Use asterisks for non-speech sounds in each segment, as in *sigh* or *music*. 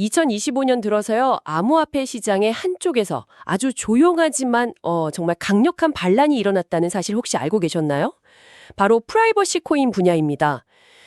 2025년 들어서요, 암호화폐 시장의 한쪽에서 아주 조용하지만 어, 정말 강력한 반란이 일어났다는 사실 혹시 알고 계셨나요? 바로 프라이버시 코인 분야입니다.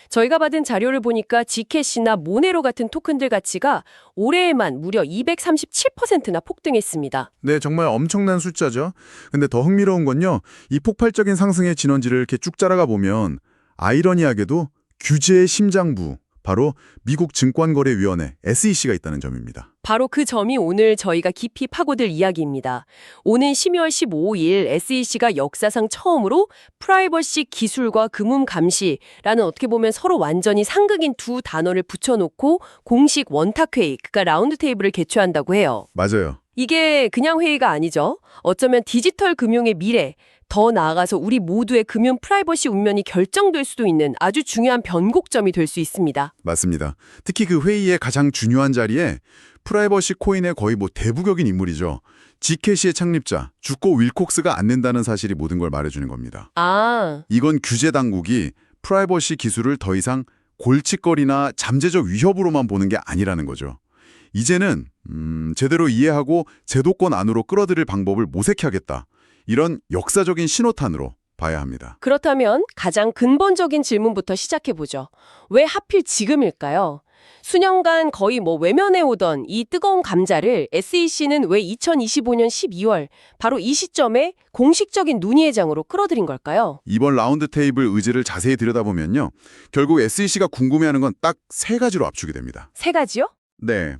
저희가 받은 자료를 보니까 지캐시나 모네로 같은 토큰들 가치가 올해에만 무려 237%나 폭등했습니다. 네, 정말 엄청난 숫자죠. 근데 더 흥미로운 건요. 이 폭발적인 상승의 진원지를 이렇게 쭉 자라가 보면 아이러니하게도 규제의 심장부, 바로 미국 증권거래위원회 SEC가 있다는 점입니다. 바로 그 점이 오늘 저희가 깊이 파고들 이야기입니다. 오는 12월 15일 SEC가 역사상 처음으로 프라이버시 기술과 금융 감시라는 어떻게 보면 서로 완전히 상극인 두 단어를 붙여놓고 공식 원탁회의, 그러니까 라운드 테이블을 개최한다고 해요. 맞아요. 이게 그냥 회의가 아니죠. 어쩌면 디지털 금융의 미래, 더 나아가서 우리 모두의 금융 프라이버시 운명이 결정될 수도 있는 아주 중요한 변곡점이 될 수 있습니다. 맞습니다. 특히 그 회의의 가장 중요한 자리에 프라이버시 코인의 거의 뭐 대부격인 인물이죠. 지캐시의 창립자, 주코 윌콕스가 앉는다는 사실이 모든 걸 말해주는 겁니다. 아, 이건 규제 당국이 프라이버시 기술을 더 이상 골칫거리나 잠재적 위협으로만 보는 게 아니라는 거죠. 이제는 음, 제대로 이해하고 제도권 안으로 끌어들일 방법을 모색하겠다. 이런 역사적인 신호탄으로 봐야 합니다. 그렇다면 가장 근본적인 질문부터 시작해보죠. 왜 하필 지금일까요? 수년간 거의 뭐 외면해 오던 이 뜨거운 감자를 SEC는 왜 2025년 12월 바로 이 시점에 공식적인 논의회장으로 끌어들인 걸까요? 이번 라운드 테이블 의지를 자세히 들여다보면요. 결국 SEC가 궁금해하는 건 딱 세 가지로 압축이 됩니다. 세 가지요? 네.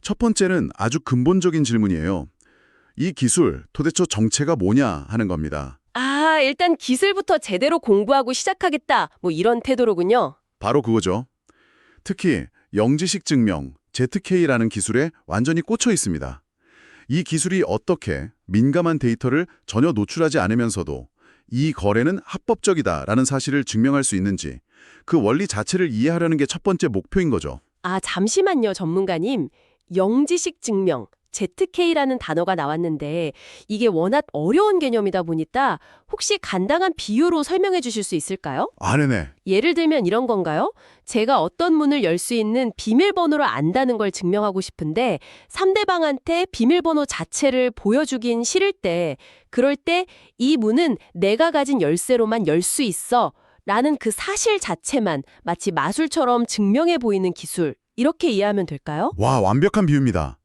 첫 번째는 아주 근본적인 질문이에요. 이 기술 도대체 정체가 뭐냐 하는 겁니다. 아, 일단 기술부터 제대로 공부하고 시작하겠다. 뭐 이런 태도로군요. 바로 그거죠. 특히 영지식 증명, ZK라는 기술에 완전히 꽂혀 있습니다. 이 기술이 어떻게 민감한 데이터를 전혀 노출하지 않으면서도 이 거래는 합법적이다라는 사실을 증명할 수 있는지 그 원리 자체를 이해하려는 게 첫 번째 목표인 거죠. 아, 잠시만요, 전문가님. 영지식 증명, ZK라는 단어가 나왔는데 이게 워낙 어려운 개념이다 보니까 혹시 간단한 비유로 설명해 주실 수 있을까요? 아, 네네. 예를 들면 이런 건가요? 제가 어떤 문을 열 수 있는 비밀번호를 안다는 걸 증명하고 싶은데 상대방한테 비밀번호 자체를 보여주긴 싫을 때 그럴 때 이 문은 내가 가진 열쇠로만 열 수 있어 라는 그 사실 자체만 마치 마술처럼 증명해 보이는 기술 이렇게 이해하면 될까요? 와, 완벽한 비유입니다.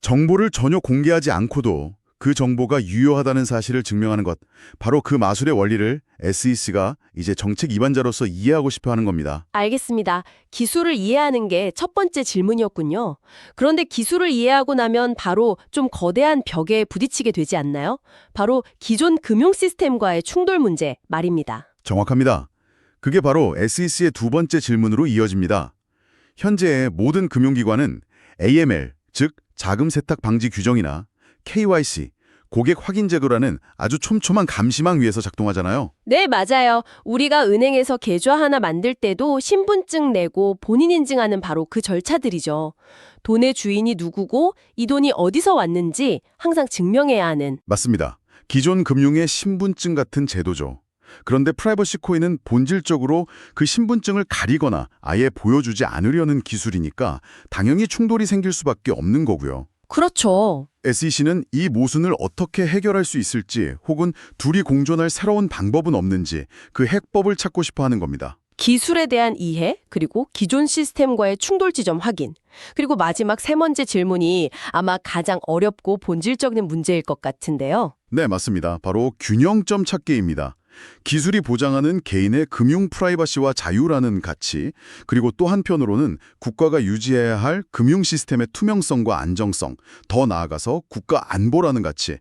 정보를 전혀 공개하지 않고도 그 정보가 유효하다는 사실을 증명하는 것. 바로 그 마술의 원리를 SEC가 이제 정책 입안자로서 이해하고 싶어 하는 겁니다. 알겠습니다. 기술을 이해하는 게 첫 번째 질문이었군요. 그런데 기술을 이해하고 나면 바로 좀 거대한 벽에 부딪히게 되지 않나요? 바로 기존 금융 시스템과의 충돌 문제 말입니다. 정확합니다. 그게 바로 SEC의 두 번째 질문으로 이어집니다. 현재의 모든 금융기관은 AML, 즉 자금 세탁 방지 규정이나 KYC, 고객 확인 제도라는 아주 촘촘한 감시망 위에서 작동하잖아요. 네, 맞아요. 우리가 은행에서 계좌 하나 만들 때도 신분증 내고 본인 인증하는 바로 그 절차들이죠. 돈의 주인이 누구고 이 돈이 어디서 왔는지 항상 증명해야 하는 맞습니다. 기존 금융의 신분증 같은 제도죠. 그런데 프라이버시 코인은 본질적으로 그 신분증을 가리거나 아예 보여주지 않으려는 기술이니까 당연히 충돌이 생길 수밖에 없는 거고요. 그렇죠. SEC는 이 모순을 어떻게 해결할 수 있을지 혹은 둘이 공존할 새로운 방법은 없는지 그 해법을 찾고 싶어 하는 겁니다. 기술에 대한 이해, 그리고 기존 시스템과의 충돌 지점 확인, 그리고 마지막 세 번째 질문이 아마 가장 어렵고 본질적인 문제일 것 같은데요. 네, 맞습니다. 바로 균형점 찾기입니다. 기술이 보장하는 개인의 금융 프라이버시와 자유라는 가치, 그리고 또 한편으로는 국가가 유지해야 할 금융 시스템의 투명성과 안정성, 더 나아가서 국가 안보라는 가치.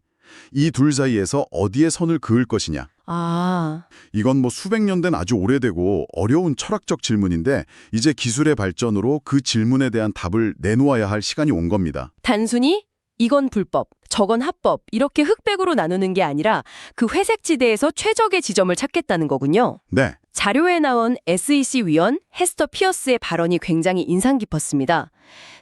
이 둘 사이에서 어디에 선을 그을 것이냐. 아, 이건 뭐 수백 년 된 아주 오래되고 어려운 철학적 질문인데 이제 기술의 발전으로 그 질문에 대한 답을 내놓아야 할 시간이 온 겁니다. 단순히 이건 불법, 저건 합법 이렇게 흑백으로 나누는 게 아니라 그 회색 지대에서 최적의 지점을 찾겠다는 거군요. 네, 자료에 나온 SEC 위원 헤스터 피어스의 발언이 굉장히 인상 깊었습니다.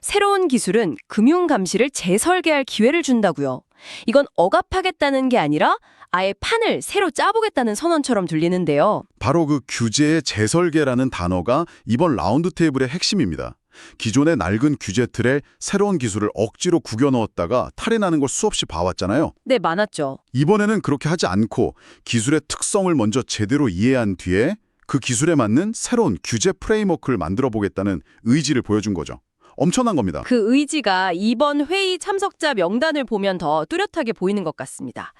새로운 기술은 금융 감시를 재설계할 기회를 준다고요. 이건 억압하겠다는 게 아니라 아예 판을 새로 짜보겠다는 선언처럼 들리는데요. 바로 그 규제의 재설계라는 단어가 이번 라운드 테이블의 핵심입니다. 기존의 낡은 규제 틀에 새로운 기술을 억지로 구겨 넣었다가 탈이 나는 걸 수없이 봐왔잖아요. 네, 많았죠. 이번에는 그렇게 하지 않고 기술의 특성을 먼저 제대로 이해한 뒤에 그 기술에 맞는 새로운 규제 프레임워크를 만들어 보겠다는 의지를 보여준 거죠. 엄청난 겁니다. 그 의지가 이번 회의 참석자 명단을 보면 더 뚜렷하게 보이는 것 같습니다.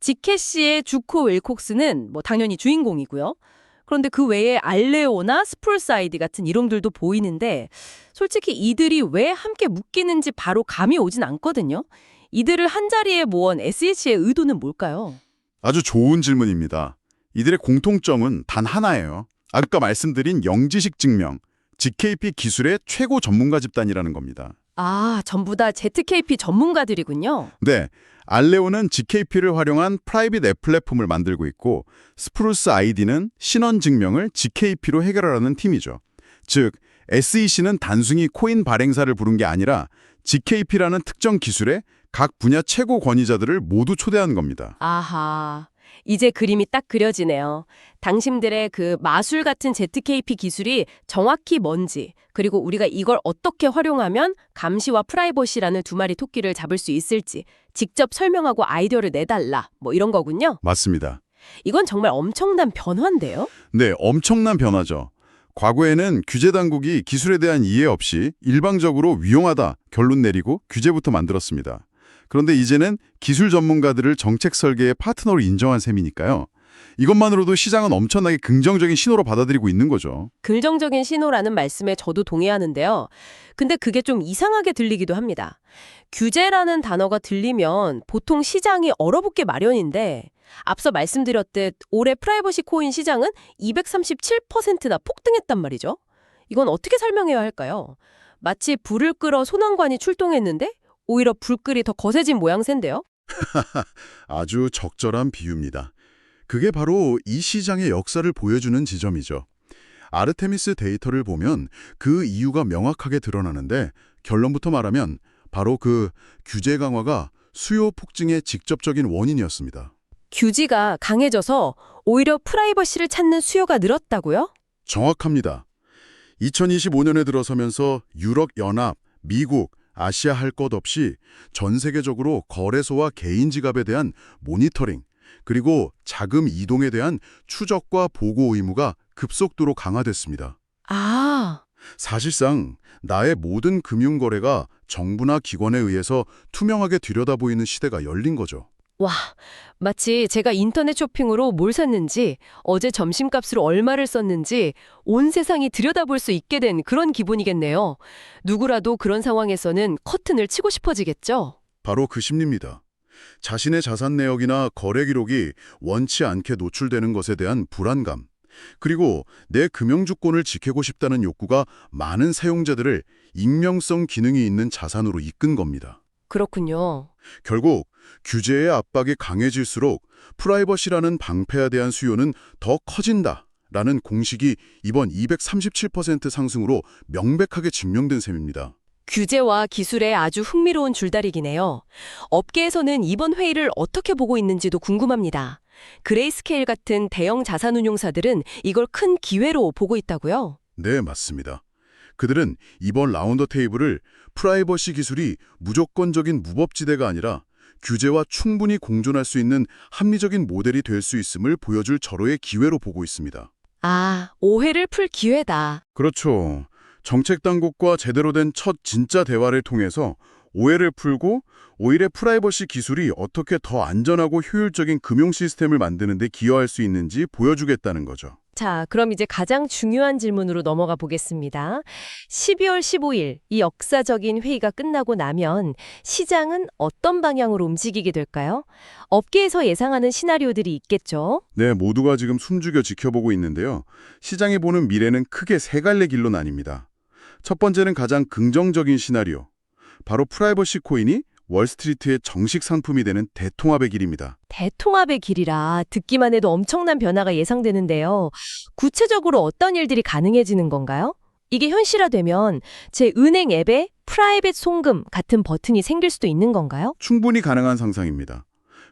지케시의 주코 윌콕스는 뭐 당연히 주인공이고요. 그런데 그 외에 알레오나 스프루사이드 같은 이름들도 보이는데 솔직히 이들이 왜 함께 묶이는지 바로 감이 오진 않거든요. 이들을 한자리에 모은 SEC의 의도는 뭘까요? 아주 좋은 질문입니다. 이들의 공통점은 단 하나예요. 아까 말씀드린 영지식 증명, GKP 기술의 최고 전문가 집단이라는 겁니다. 아, 전부 다 ZKP 전문가들이군요. 네, 알레오는 GKP를 활용한 프라이빗 앱 플랫폼을 만들고 있고 스프루스 아이디는 신원 증명을 GKP로 해결하라는 팀이죠. 즉, SEC는 단순히 코인 발행사를 부른 게 아니라 GKP라는 특정 기술의 각 분야 최고 권위자들을 모두 초대한 겁니다. 아하. 이제 그림이 딱 그려지네요. 당신들의 그 마술 같은 ZKP 기술이 정확히 뭔지, 그리고 우리가 이걸 어떻게 활용하면 감시와 프라이버시라는 두 마리 토끼를 잡을 수 있을지 직접 설명하고 아이디어를 내달라. 뭐 이런 거군요. 맞습니다. 이건 정말 엄청난 변화인데요. 네, 엄청난 변화죠. 과거에는 규제 당국이 기술에 대한 이해 없이 일방적으로 위용하다 결론 내리고 규제부터 만들었습니다. 그런데 이제는 기술 전문가들을 정책 설계의 파트너로 인정한 셈이니까요. 이것만으로도 시장은 엄청나게 긍정적인 신호로 받아들이고 있는 거죠. 긍정적인 신호라는 말씀에 저도 동의하는데요. 근데 그게 좀 이상하게 들리기도 합니다. 규제라는 단어가 들리면 보통 시장이 얼어붙게 마련인데 앞서 말씀드렸듯 올해 프라이버시 코인 시장은 237%나 폭등했단 말이죠. 이건 어떻게 설명해야 할까요? 마치 불을 끌어 소방관이 출동했는데 오히려 불길이 더 거세진 모양새인데요. *laughs* 아주 적절한 비유입니다. 그게 바로 이 시장의 역사를 보여주는 지점이죠. 아르테미스 데이터를 보면 그 이유가 명확하게 드러나는데 결론부터 말하면 바로 그 규제 강화가 수요 폭증의 직접적인 원인이었습니다. 규지가 강해져서 오히려 프라이버시를 찾는 수요가 늘었다고요? 정확합니다. 2025년에 들어서면서 유럽 연합, 미국, 아시아 할 것 없이 전 세계적으로 거래소와 개인 지갑에 대한 모니터링, 그리고 자금 이동에 대한 추적과 보고 의무가 급속도로 강화됐습니다. 아, 사실상 나의 모든 금융 거래가 정부나 기관에 의해서 투명하게 들여다보이는 시대가 열린 거죠. 와, 마치 제가 인터넷 쇼핑으로 뭘 샀는지, 어제 점심값으로 얼마를 썼는지 온 세상이 들여다볼 수 있게 된 그런 기분이겠네요. 누구라도 그런 상황에서는 커튼을 치고 싶어지겠죠? 바로 그 심리입니다. 자신의 자산 내역이나 거래 기록이 원치 않게 노출되는 것에 대한 불안감, 그리고 내 금융주권을 지키고 싶다는 욕구가 많은 사용자들을 익명성 기능이 있는 자산으로 이끈 겁니다. 그렇군요. 결국 규제의 압박이 강해질수록 프라이버시라는 방패에 대한 수요는 더 커진다 라는 공식이 이번 237% 상승으로 명백하게 증명된 셈입니다. 규제와 기술의 아주 흥미로운 줄다리기네요. 업계에서는 이번 회의를 어떻게 보고 있는지도 궁금합니다. 그레이스케일 같은 대형 자산운용사들은 이걸 큰 기회로 보고 있다고요? 네, 맞습니다. 그들은 이번 라운드 테이블을 프라이버시 기술이 무조건적인 무법지대가 아니라 규제와 충분히 공존할 수 있는 합리적인 모델이 될 수 있음을 보여줄 절호의 기회로 보고 있습니다. 아, 오해를 풀 기회다. 그렇죠. 정책 당국과 제대로 된 첫 진짜 대화를 통해서 오해를 풀고 오히려 프라이버시 기술이 어떻게 더 안전하고 효율적인 금융 시스템을 만드는 데 기여할 수 있는지 보여주겠다는 거죠. 자, 그럼 이제 가장 중요한 질문으로 넘어가 보겠습니다. 12월 15일 이 역사적인 회의가 끝나고 나면 시장은 어떤 방향으로 움직이게 될까요? 업계에서 예상하는 시나리오들이 있겠죠. 네, 모두가 지금 숨죽여 지켜보고 있는데요. 시장이 보는 미래는 크게 세 갈래 길로 나뉩니다. 첫 번째는 가장 긍정적인 시나리오. 바로 프라이버시 코인이 월스트리트의 정식 상품이 되는 대통합의 길입니다. 대통합의 길이라 듣기만 해도 엄청난 변화가 예상되는데요. 구체적으로 어떤 일들이 가능해지는 건가요? 이게 현실화되면 제 은행 앱에 프라이빗 송금 같은 버튼이 생길 수도 있는 건가요? 충분히 가능한 상상입니다.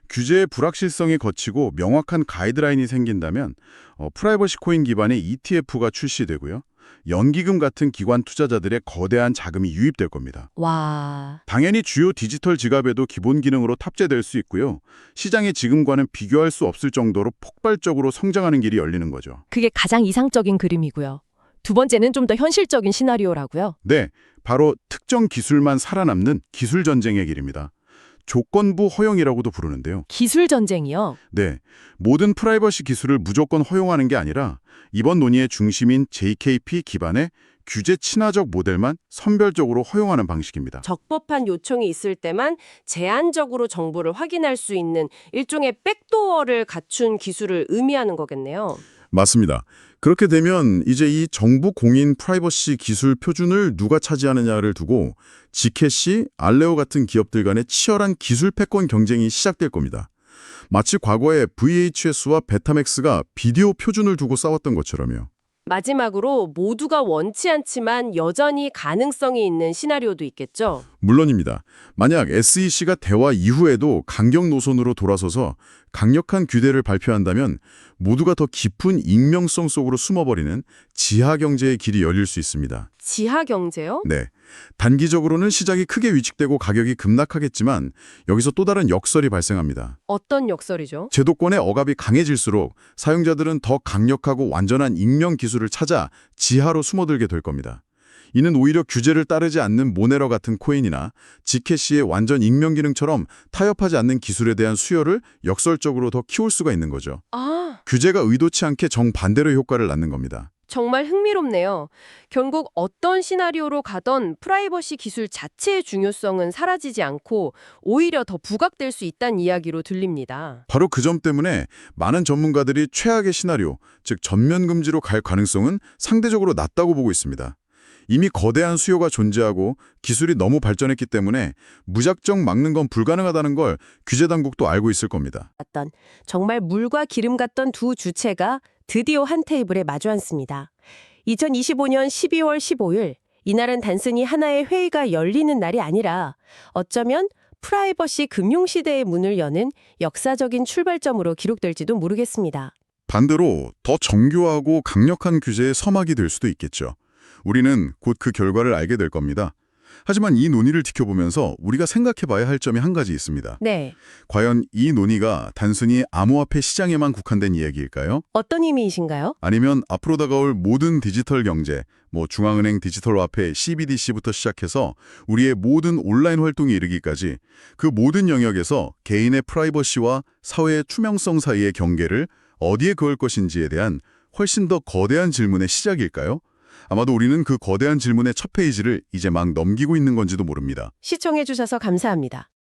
규제의 불확실성이 거치고 명확한 가이드라인이 생긴다면 어, 프라이버시 코인 기반의 ETF가 출시되고요. 연기금 같은 기관 투자자들의 거대한 자금이 유입될 겁니다. 와, 당연히 주요 디지털 지갑에도 기본 기능으로 탑재될 수 있고요. 시장의 지금과는 비교할 수 없을 정도로 폭발적으로 성장하는 길이 열리는 거죠. 그게 가장 이상적인 그림이고요. 두 번째는 좀 더 현실적인 시나리오라고요. 네, 바로 특정 기술만 살아남는 기술 전쟁의 길입니다. 조건부 허용이라고도 부르는데요. 기술 전쟁이요. 네, 모든 프라이버시 기술을 무조건 허용하는 게 아니라 이번 논의의 중심인 JKP 기반의 규제 친화적 모델만 선별적으로 허용하는 방식입니다. 적법한 요청이 있을 때만 제한적으로 정보를 확인할 수 있는 일종의 백도어를 갖춘 기술을 의미하는 거겠네요. 맞습니다. 그렇게 되면 이제 이 정부 공인 프라이버시 기술 표준을 누가 차지하느냐를 두고 지켓이 알레오 같은 기업들 간의 치열한 기술 패권 경쟁이 시작될 겁니다. 마치 과거에 VHS와 베타맥스가 비디오 표준을 두고 싸웠던 것처럼요. 마지막으로 모두가 원치 않지만 여전히 가능성이 있는 시나리오도 있겠죠. 물론입니다. 만약 SEC가 대화 이후에도 강경 노선으로 돌아서서 강력한 규제를 발표한다면 모두가 더 깊은 익명성 속으로 숨어버리는 지하 경제의 길이 열릴 수 있습니다. 지하 경제요? 네. 단기적으로는 시장이 크게 위축되고 가격이 급락하겠지만 여기서 또 다른 역설이 발생합니다. 어떤 역설이죠? 제도권의 억압이 강해질수록 사용자들은 더 강력하고 완전한 익명 기술을 찾아 지하로 숨어들게 될 겁니다. 이는 오히려 규제를 따르지 않는 모네러 같은 코인이나 지켓시의 완전 익명 기능처럼 타협하지 않는 기술에 대한 수요를 역설적으로 더 키울 수가 있는 거죠. 아, 규제가 의도치 않게 정반대로 효과를 낳는 겁니다. 정말 흥미롭네요. 결국 어떤 시나리오로 가던 프라이버시 기술 자체의 중요성은 사라지지 않고 오히려 더 부각될 수 있다는 이야기로 들립니다. 바로 그 점 때문에 많은 전문가들이 최악의 시나리오, 즉 전면 금지로 갈 가능성은 상대적으로 낮다고 보고 있습니다. 이미 거대한 수요가 존재하고 기술이 너무 발전했기 때문에 무작정 막는 건 불가능하다는 걸 규제 당국도 알고 있을 겁니다. 어떤 정말 물과 기름 같던 두 주체가 드디어 한 테이블에 마주 앉습니다. 2025년 12월 15일 이날은 단순히 하나의 회의가 열리는 날이 아니라 어쩌면 프라이버시 금융시대의 문을 여는 역사적인 출발점으로 기록될지도 모르겠습니다. 반대로 더 정교하고 강력한 규제의 서막이 될 수도 있겠죠. 우리는 곧 그 결과를 알게 될 겁니다. 하지만 이 논의를 지켜보면서 우리가 생각해봐야 할 점이 한 가지 있습니다. 네. 과연 이 논의가 단순히 암호화폐 시장에만 국한된 이야기일까요? 어떤 의미이신가요? 아니면 앞으로 다가올 모든 디지털 경제, 뭐 중앙은행 디지털 화폐 CBDC부터 시작해서 우리의 모든 온라인 활동에 이르기까지 그 모든 영역에서 개인의 프라이버시와 사회의 투명성 사이의 경계를 어디에 그을 것인지에 대한 훨씬 더 거대한 질문의 시작일까요? 아마도 우리는 그 거대한 질문의 첫 페이지를 이제 막 넘기고 있는 건지도 모릅니다. 시청해주셔서 감사합니다.